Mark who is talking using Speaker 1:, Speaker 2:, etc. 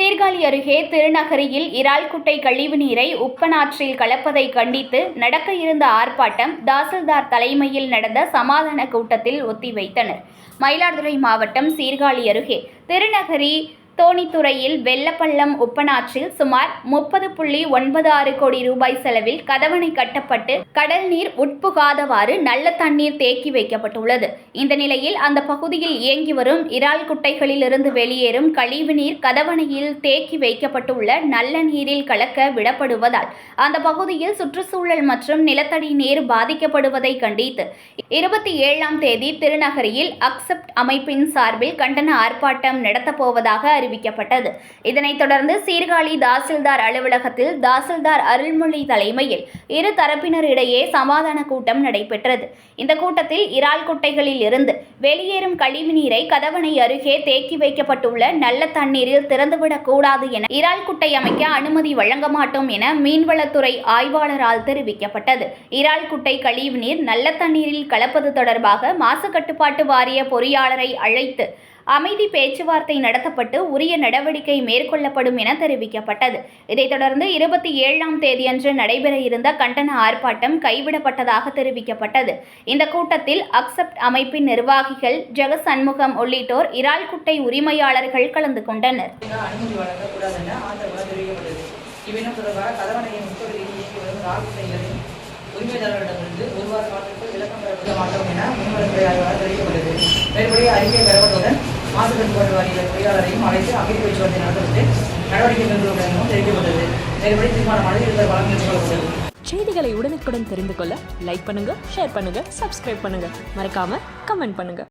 Speaker 1: சீர்காழி அருகே திருநகரியில் இறால்குட்டை கழிவுநீரை உப்பனாற்றில் கலப்பதை கண்டித்து நடக்க இருந்த ஆர்ப்பாட்டம் தாசில்தார் தலைமையில் நடந்த சமாதான கூட்டத்தில் ஒத்திவைத்தனர். மயிலாடுதுறை மாவட்டம் சீர்காழி அருகே திருநகரி தோணித்துறையில் வெள்ளப்பள்ளம் உப்பனாற்றில் சுமார் முப்பது புள்ளி ஒன்பது ஆறு கோடி ரூபாய் செலவில் கதவணை கட்டப்பட்டு கடல் நீர் உட்புகாதவாறு நல்ல தண்ணீர் தேக்கி வைக்கப்பட்டுள்ளது. இந்த நிலையில் அந்த பகுதியில் இயங்கி வரும் இறால் குட்டைகளில் இருந்து வெளியேறும் கழிவுநீர் கதவணையில் தேக்கி வைக்கப்பட்டுள்ள நல்ல நீரில் கலக்க விடப்படுவதால் அந்த பகுதியில் சுற்றுச்சூழல் மற்றும் நிலத்தடி நீர் பாதிக்கப்படுவதை கண்டித்து இருபத்தி ஏழாம் தேதி திருநகரியில் அக்செப்ட் அமைப்பின் சார்பில் கண்டன ஆர்ப்பாட்டம் நடத்தப்போவதாக அறிவிக்கப்பட்டது. இதனைத் தொடர்ந்து சீர்காழி தாசில்தார் அலுவலகத்தில் தாசில்தார் அருள்மொழி தலைமையில் இரு தரப்பினரிடையே சமாதான கூட்டம் நடைபெற்றது. இந்த கூட்டத்தில் இறால் குட்டைகளில் இருந்து வெளியேறும் கழிவுநீரை கதவணை அருகே தேக்கி வைக்கப்பட்டுள்ள நல்ல தண்ணீரில் திறந்துவிடக்கூடாது என இறால் குட்டை அமைக்க அனுமதி வழங்க மாட்டோம் என மீன்வளத்துறை ஆய்வாளரால் தெரிவிக்கப்பட்டது. இறால் குட்டை கழிவுநீர் நல்ல தண்ணீரில் கலப்பது தொடர்பாக மாசு கட்டுப்பாட்டு வாரிய பொறியாளரை அழைத்து அமைதி பேச்சுவார்த்தை நடத்தப்பட்டு உரிய நடவடிக்கை மேற்கொள்ளப்படும் என தெரிவிக்கப்பட்டது. இதைத் தொடர்ந்து இருபத்தி ஏழாம் தேதியன்று நடைபெற இருந்த கண்டன ஆர்ப்பாட்டம் கைவிடப்பட்டதாக தெரிவிக்கப்பட்டது. இந்த கூட்டத்தில் அக்செப்ட் அமைப்பின் நிர்வாகிகள் ஜெக சண்முகம் உள்ளிட்டோர் இறால்குட்டை உரிமையாளர்கள் கலந்து கொண்டனர்.
Speaker 2: அனுமதி ஒரு வார காலத்திற்கு விளக்கம் பெறப்பட மாட்டோம் என மீன்வளத்துறை ஆய்வாளர் தெரிவிக்கப்பட்டது. மேற்படி அறிக்கை பெறப்பட்டவுடன் மாசு கட்டுப்பாட்டு வாரிய பொறியாளரையும் அழைத்து அமைதி பேச்சுவார்த்தை நடத்தப்பட்டு நடவடிக்கை மேற்கொள்ளப்படும் தெரிவிக்கப்பட்டது. மேற்படி தீர்மானமானது இருந்த வழங்க மேற்கொள்ளப்பட்டது
Speaker 3: செய்திகளை உடனுக்குடன் தெரிந்து கொள்ள லைக் பண்ணுங்க ஷேர் பண்ணுங்க சப்ஸ்கிரைப் பண்ணுங்க. மறக்காம கமெண்ட் பண்ணுங்க.